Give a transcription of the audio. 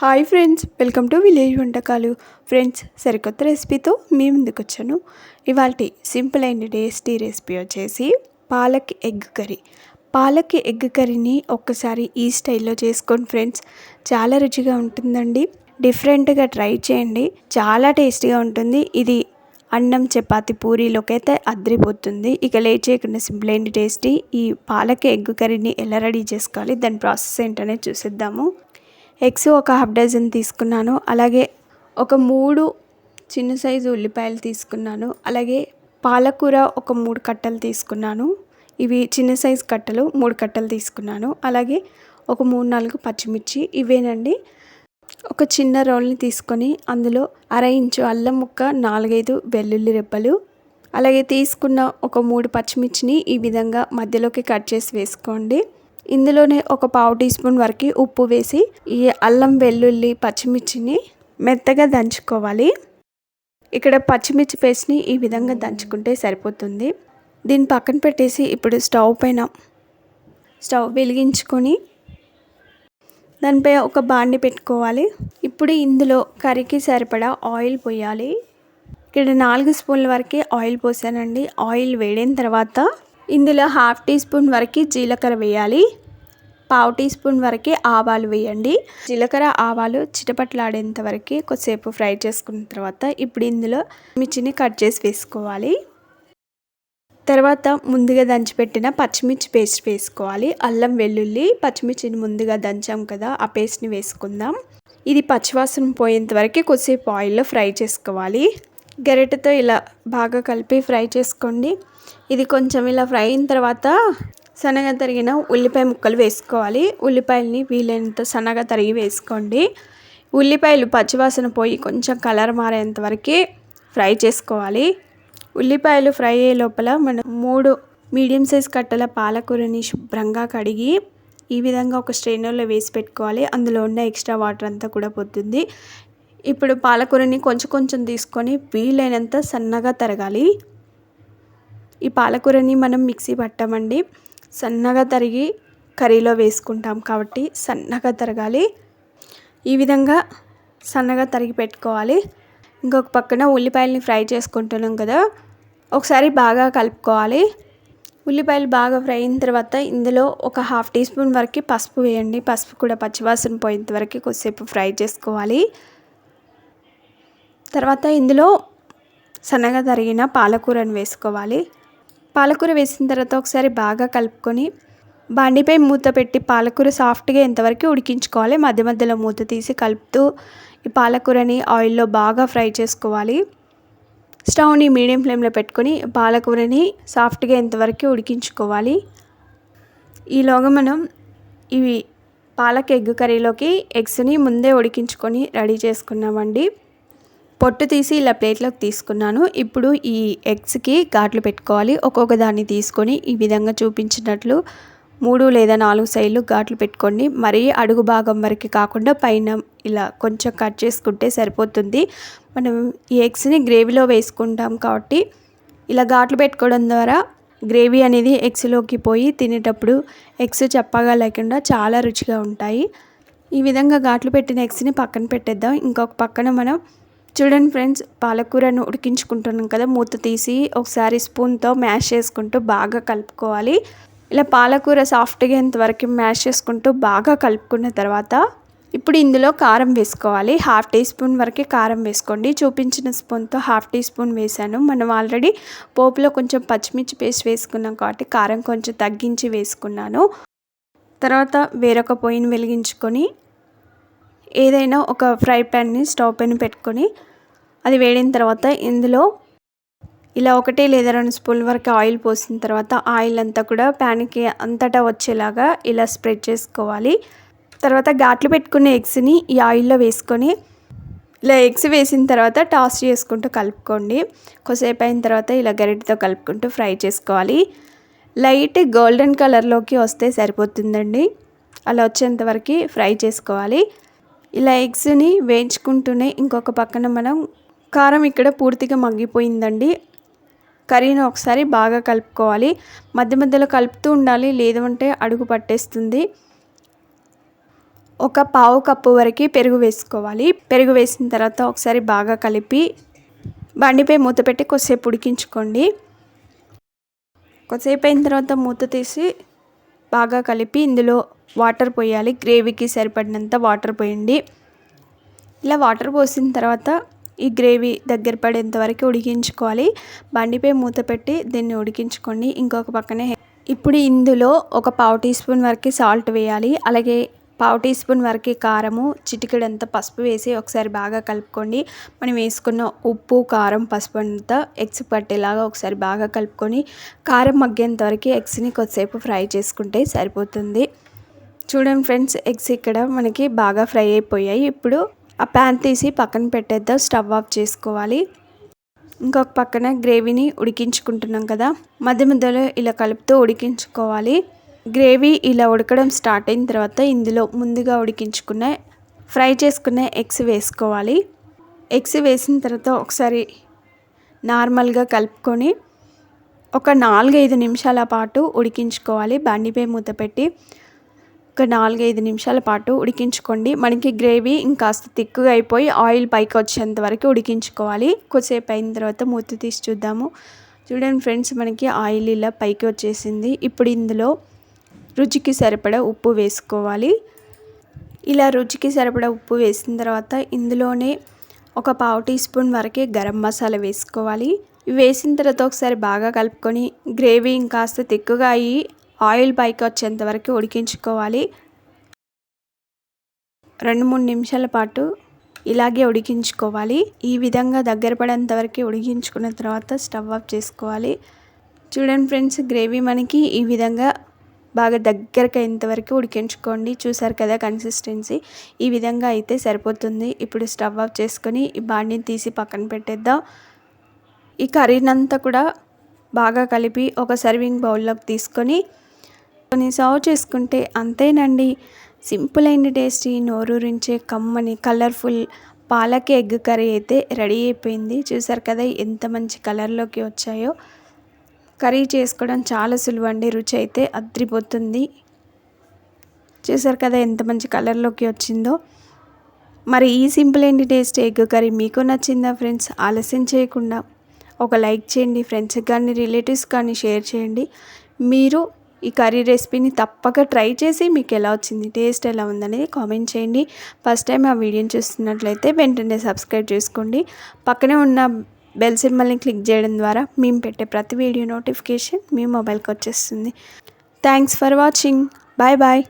Hi friends welcome to village వంటకాలు. Friends సరికొత్త రెసిపీతో మీ ముందుకు వచ్చాను. ఇవాళ సింపుల్ అండ్ టేస్టీ రెసిపీ వచ్చేసి palak egg curry. Palak egg కర్రీని ఒక్కసారి ఈ స్టైల్లో చేసుకోండి ఫ్రెండ్స్. చాలా రుచిగా ఉంటుందండి. డిఫరెంట్గా ట్రై చేయండి. చాలా టేస్టీగా ఉంటుంది. ఇది అన్నం చపాతి పూరీలోకి అయితే అద్రిపోతుంది. ఇక లేట్ చేయకుండా సింపుల్ అండ్ టేస్టీ ఈ పాలక్ ఎగ్ కర్రీని ఎలా రెడీ చేసుకోవాలి దాని ప్రాసెస్ ఏంటనే చూసిద్దాము. ఎగ్స్ ఒక హాఫ్ డజన్ తీసుకున్నాను. అలాగే ఒక మూడు చిన్న సైజు ఉల్లిపాయలు తీసుకున్నాను. అలాగే పాలకూర ఒక మూడు కట్టలు తీసుకున్నాను. ఇవి చిన్న సైజు కట్టలు మూడు కట్టలు తీసుకున్నాను. అలాగే ఒక మూడు నాలుగు పచ్చిమిర్చి ఇవేనండి. ఒక చిన్న రోల్ని తీసుకొని అందులో అర ఇంచు అల్లం ముక్క నాలుగైదు వెల్లుల్లి రెబ్బలు అలాగే తీసుకున్న ఒక మూడు పచ్చిమిర్చిని ఈ విధంగా మధ్యలోకి కట్ చేసి వేసుకోండి. ఇందులోనే ఒక పావు టీ స్పూన్ వరకు ఉప్పు వేసి ఈ అల్లం వెల్లుల్లి పచ్చిమిర్చిని మెత్తగా దంచుకోవాలి. ఇక్కడ పచ్చిమిర్చి పేస్ట్ని ఈ విధంగా దంచుకుంటే సరిపోతుంది. దీన్ని పక్కన పెట్టేసి ఇప్పుడు స్టవ్ పైన స్టవ్ వెలిగించుకొని దానిపై ఒక బాండి పెట్టుకోవాలి. ఇప్పుడు ఇందులో కర్రీకి సరిపడా ఆయిల్ పోయాలి. ఇక్కడ నాలుగు స్పూన్ల వరకు ఆయిల్ పోసానండి. ఆయిల్ వేడిన తర్వాత ఇందులో హాఫ్ టీ స్పూన్ వరకు జీలకర్ర వేయాలి. పావు టీ స్పూన్ వరకు ఆవాలు వేయండి. జీలకర్ర ఆవాలు చిటపట్లాడేంత వరకు కొద్దిసేపు ఫ్రై చేసుకున్న తర్వాత ఇప్పుడు ఇందులో మిర్చిని కట్ చేసి వేసుకోవాలి. తర్వాత ముందుగా దంచిపెట్టిన పచ్చిమిర్చి పేస్ట్ వేసుకోవాలి. అల్లం వెల్లుల్లి పచ్చిమిర్చిని ముందుగా దంచాం కదా ఆ పేస్ట్ని వేసుకుందాం. ఇది పచ్చివాసన పోయేంత వరకు కొద్దిసేపు ఆయిల్లో ఫ్రై చేసుకోవాలి. గరిటెతో ఇలా బాగా కలిపి ఫ్రై చేసుకోండి. ఇది కొంచెం ఇలా ఫ్రై అయిన తర్వాత సన్నగా తరిగిన ఉల్లిపాయ ముక్కలు వేసుకోవాలి. ఉల్లిపాయలని వీలైనంత సన్నగా తరిగి వేసుకోండి. ఉల్లిపాయలు పచ్చివాసన పోయి కొంచెం కలర్ మారేంత వరకు ఫ్రై చేసుకోవాలి. ఉల్లిపాయలు ఫ్రై అయ్యే లోపల మనం మూడు మీడియం సైజ్ కట్టల పాలకూరని శుభ్రంగా కడిగి ఈ విధంగా ఒక స్ట్రైనర్లో వేసి పెట్టుకోవాలి. అందులో ఉన్న ఎక్స్ట్రా వాటర్ అంతా కూడా పోతుంది. ఇప్పుడు పాలకూరని కొంచెం కొంచెం తీసుకొని వీలైనంత సన్నగా తరగాలి. ఈ పాలకూరని మనం మిక్సీ పట్టామండి. సన్నగా తరిగి కర్రీలో వేసుకుంటాం కాబట్టి సన్నగా తరగాలి. ఈ విధంగా సన్నగా తరిగి పెట్టుకోవాలి. ఇంకొక పక్కన ఉల్లిపాయలని ఫ్రై చేసుకుంటున్నాం కదా ఒకసారి బాగా కలుపుకోవాలి. ఉల్లిపాయలు బాగా ఫ్రై అయిన తర్వాత ఇందులో ఒక హాఫ్ టీ స్పూన్ వరకు పసుపు వేయండి. పసుపు కూడా పచ్చివాసన పోయేంత వరకు కొద్దిసేపు ఫ్రై చేసుకోవాలి. తర్వాత ఇందులో సన్నగా తరిగిన పాలకూరను వేసుకోవాలి. పాలకూర వేసిన తర్వాత ఒకసారి బాగా కలుపుకొని బాండిపై మూత పెట్టి పాలకూర సాఫ్ట్గా ఎంతవరకు ఉడికించుకోవాలి మధ్య మధ్యలో మూత తీసి కలుపుతూ ఈ పాలకూరని ఆయిల్లో బాగా ఫ్రై చేసుకోవాలి. స్టవ్ని మీడియం ఫ్లేమ్లో పెట్టుకొని పాలకూరని సాఫ్ట్గా ఎంతవరకు ఉడికించుకోవాలి. ఈలోగా మనం ఇవి పాలక్ ఎగ్ కర్రీలోకి ఎగ్స్ని ముందే ఉడికించుకొని రెడీ చేసుకున్నామండి. పొట్టు తీసి ఇలా ప్లేట్లోకి తీసుకున్నాను. ఇప్పుడు ఈ ఎగ్స్కి ఘాట్లు పెట్టుకోవాలి. ఒక్కొక్క దాన్ని తీసుకొని ఈ విధంగా చూపించినట్లు మూడు లేదా నాలుగు సైడ్లు ఘాట్లు పెట్టుకోండి. మరీ అడుగు భాగం వరకు కాకుండా పైన ఇలా కొంచెం కట్ చేసుకుంటే సరిపోతుంది. మనం ఈ ఎగ్స్ని గ్రేవీలో వేసుకుంటాం కాబట్టి ఇలా ఘాట్లు పెట్టుకోవడం ద్వారా గ్రేవీ అనేది ఎగ్స్లోకి పోయి తినేటప్పుడు ఎగ్స్ చప్పగా లేకుండా చాలా రుచిగా ఉంటాయి. ఈ విధంగా ఘాట్లు పెట్టిన ఎగ్స్ని పక్కన పెట్టేద్దాం. ఇంకొక పక్కన మనం చూడండి ఫ్రెండ్స్ పాలకూరను ఉడికించుకుంటున్నాం కదా మూత తీసి ఒకసారి స్పూన్తో మ్యాష్ చేసుకుంటూ బాగా కలుపుకోవాలి. ఇలా పాలకూర సాఫ్ట్గా ఇంతవరకు మ్యాష్ చేసుకుంటూ బాగా కలుపుకున్న తర్వాత ఇప్పుడు ఇందులో కారం వేసుకోవాలి. హాఫ్ టీ స్పూన్ వరకే కారం వేసుకోండి. చూపించిన స్పూన్తో హాఫ్ టీ స్పూన్ వేసాను మనం ఆల్రెడీ పోపులో కొంచెం పచ్చిమిర్చి పేస్ట్ వేసుకున్నాం కాబట్టి కారం కొంచెం తగ్గించి వేసుకున్నాను. తర్వాత వేరొక పొయ్యిని వెలిగించుకొని ఏదైనా ఒక ఫ్రై ప్యాన్ని స్టవ్ పైన పెట్టుకొని అది వేడిన తర్వాత ఇందులో ఇలా ఒకటి లేదా రెండు స్పూన్ వరకు ఆయిల్ పోసిన తర్వాత ఆయిల్ అంతా కూడా ప్యాన్కి అంతటా వచ్చేలాగా ఇలా స్ప్రెడ్ చేసుకోవాలి. తర్వాత ఘాట్లు పెట్టుకునే ఎగ్స్ని ఈ ఆయిల్లో వేసుకొని ఇలా ఎగ్స్ వేసిన తర్వాత టాస్ చేసుకుంటూ కలుపుకోండి. కొద్దిసేపు అయిన తర్వాత ఇలా గరిటతో కలుపుకుంటూ ఫ్రై చేసుకోవాలి. లైట్ గోల్డెన్ కలర్లోకి వస్తే సరిపోతుందండి. అలా వచ్చేంత వరకు ఫ్రై చేసుకోవాలి. ఇలా ఎగ్స్ని వేయించుకుంటూనే ఇంకొక పక్కన మనం కారం ఇక్కడ పూర్తిగా మగ్గిపోయిందండి. కర్రీని ఒకసారి బాగా కలుపుకోవాలి. మధ్య మధ్యలో కలుపుతూ ఉండాలి లేదు అంటే అడుగు పట్టేస్తుంది. ఒక పావు కప్పు వరకు పెరుగు వేసుకోవాలి. పెరుగు వేసిన తర్వాత ఒకసారి బాగా కలిపి బండిపై మూత పెట్టి కొద్దిసేపు ఉడికించుకోండి. కొద్దిసేపు అయిన తర్వాత మూత తీసి బాగా కలిపి ఇందులో వాటర్ పోయాలి. గ్రేవీకి సరిపడినంత వాటర్ పోయండి. ఇలా వాటర్ పోసిన తర్వాత ఈ గ్రేవీ దగ్గర పడేంత వరకు ఉడికించుకోవాలి. బండిపై మూత పెట్టి దీన్ని ఉడికించుకోండి. ఇంకొక పక్కనే ఇప్పుడు ఇందులో ఒక పావు టీ స్పూన్ వరకు సాల్ట్ వేయాలి. అలాగే పావు టీ స్పూన్ వరకు కారము చిటికెడంత పసుపు వేసి ఒకసారి బాగా కలుపుకోండి. మనం వేసుకున్న ఉప్పు కారం పసుపు అంతా ఎగ్స్ పట్టేలాగా ఒకసారి బాగా కలుపుకొని కారం మగ్గేంత వరకు ఎగ్స్ని కొద్దిసేపు ఫ్రై చేసుకుంటే సరిపోతుంది. చూడండి ఫ్రెండ్స్ ఎగ్స్ ఇక్కడ మనకి బాగా ఫ్రై అయిపోయాయి. ఇప్పుడు ఆ ప్యాన్ తీసి పక్కన పెట్టేద్దాం స్టవ్ ఆఫ్ చేసుకోవాలి. ఇంకొక పక్కన గ్రేవీని ఉడికించుకుంటున్నాం కదా. మధ్య మధ్యలో ఇలా కలుపుతూ ఉడికించుకోవాలి. గ్రేవీ ఇలా ఉడకడం స్టార్ట్ అయిన తర్వాత ఇందులో ముందుగా ఉడికించుకున్న ఫ్రై చేసుకున్న ఎగ్స్ వేసుకోవాలి. ఎగ్స్ వేసిన తర్వాత ఒకసారి నార్మల్గా కలుపుకొని ఒక నాలుగైదు నిమిషాల పాటు ఉడికించుకోవాలి. బండిపై మూత పెట్టి ఒక నాలుగైదు నిమిషాల పాటు ఉడికించుకోండి. మనకి గ్రేవీ ఇంకాస్త తిక్కుగా అయిపోయి ఆయిల్ పైకి వచ్చేంత వరకు ఉడికించుకోవాలి. కొద్దిసేపు అయిన తర్వాత మూత తీసి చూద్దాము. చూడండి ఫ్రెండ్స్ మనకి ఆయిల్ ఇలా పైకి వచ్చేసింది. ఇప్పుడు ఇందులో రుచికి సరిపడా ఉప్పు వేసుకోవాలి. ఇలా రుచికి సరిపడా ఉప్పు వేసిన తర్వాత ఇందులోనే ఒక పావు టీ స్పూన్ వరకే గరం మసాలా వేసుకోవాలి. వేసిన తర్వాత ఒకసారి బాగా కలుపుకొని గ్రేవీ ఇంకాస్త తిక్కుగా అయ్యి ఆయిల్ పైకి వచ్చేంత వరకు ఉడికించుకోవాలి. రెండు మూడు నిమిషాల పాటు ఇలాగే ఉడికించుకోవాలి. ఈ విధంగా దగ్గర పడేంత వరకు ఉడికించుకున్న తర్వాత స్టవ్ ఆఫ్ చేసుకోవాలి. చూడండి ఫ్రెండ్స్ గ్రేవీ మనకి ఈ విధంగా బాగా దగ్గరకు అయ్యేంతవరకు ఉడికించుకోండి. చూసారు కదా కన్సిస్టెన్సీ ఈ విధంగా అయితే సరిపోతుంది. ఇప్పుడు స్టవ్ ఆఫ్ చేసుకొని ఈ బాండిని తీసి పక్కన పెట్టేద్దాం. ఈ కర్రీనంతా కూడా బాగా కలిపి ఒక సర్వింగ్ బౌల్లోకి తీసుకొని కొన్ని సర్వ్ చేసుకుంటే అంతేనండి. సింపుల్ అండ్ టేస్టీ నోరూరించే కమ్మని కలర్ఫుల్ పాలక ఎగ్ కర్రీ అయితే రెడీ అయిపోయింది. చూసారు కదా ఎంత మంచి కలర్లోకి వచ్చాయో. కర్రీ చేసుకోవడం చాలా సులువు అండి రుచి అయితే అద్రిపోతుంది. చూసారు కదా ఎంత మంచి కలర్లోకి వచ్చిందో. మరి ఈ సింపుల్ ఏంటి టేస్ట్ ఎగ్ కర్రీ మీకు నచ్చిందా ఫ్రెండ్స్? ఆలస్యం చేయకుండా ఒక లైక్ చేయండి ఫ్రెండ్స్ కానీ రిలేటివ్స్ కానీ షేర్ చేయండి. మీరు ఈ కర్రీ రెసిపీని తప్పక ట్రై చేసి మీకు ఎలా వచ్చింది టేస్ట్ ఎలా ఉందనేది కామెంట్ చేయండి. ఫస్ట్ టైం ఆ వీడియోని చూస్తున్నట్లయితే వెంటనే సబ్స్క్రైబ్ చేసుకోండి. పక్కనే ఉన్న బెల్ సింబల్ని క్లిక్ చేయడం ద్వారా మేము పెట్టే ప్రతి వీడియో నోటిఫికేషన్ మీ మొబైల్కి వచ్చేస్తుంది. Thanks for watching bye bye